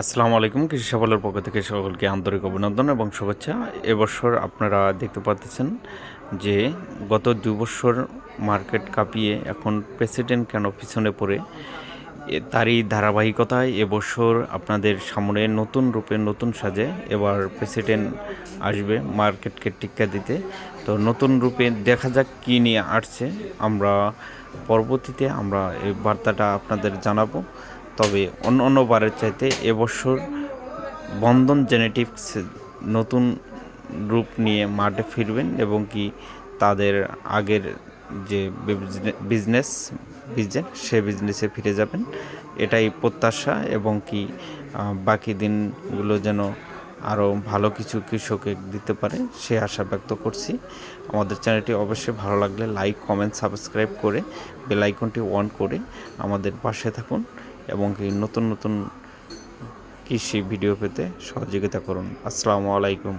আসসালামু আলাইকুম, কৃষি সাফল্যের পক্ষ থেকে সকলকে আন্তরিক অভিনন্দন এবং শুভেচ্ছা। এবছর আপনারা দেখতে পাচ্ছেন যে গত দুবছর মার্কেট কাঁপিয়ে এখন প্রেসিডেন্ট কেন পিছনে পড়ে তারই ধারাবাহিকতায় এবছর আপনাদের সামনে নতুন রূপে নতুন সাজে এবার প্রেসিডেন্ট আসবে মার্কেটকে টিক্কা দিতে। তো নতুন রূপে দেখা যাক কী নিয়ে আসছে। আমরা পরবর্তীতে আমরা এই বার্তাটা আপনাদের জানাব। তবে অন্য অন্য বারের চাইতে এবছর বন্ধন জেনেটিক্স নতুন রূপ নিয়ে মাঠে ফিরবেন এবং কি তাদের আগের যে বিজনেস বিজনেস সে বিজনেসে ফিরে যাবেন। এটাই প্রত্যাশা এবং কি বাকি দিনগুলো যেন আরও ভালো কিছু কৃষকে দিতে পারে, সে আশা ব্যক্ত করছি। আমাদের চ্যানেলটি অবশ্যই ভালো লাগলে লাইক কমেন্ট সাবস্ক্রাইব করে বেল আইকনটি অন করে আমাদের পাশে থাকুন এবং কি নতুন নতুন কৃষি ভিডিও পেতে সহযোগিতা করুন। আসসালামু আলাইকুম।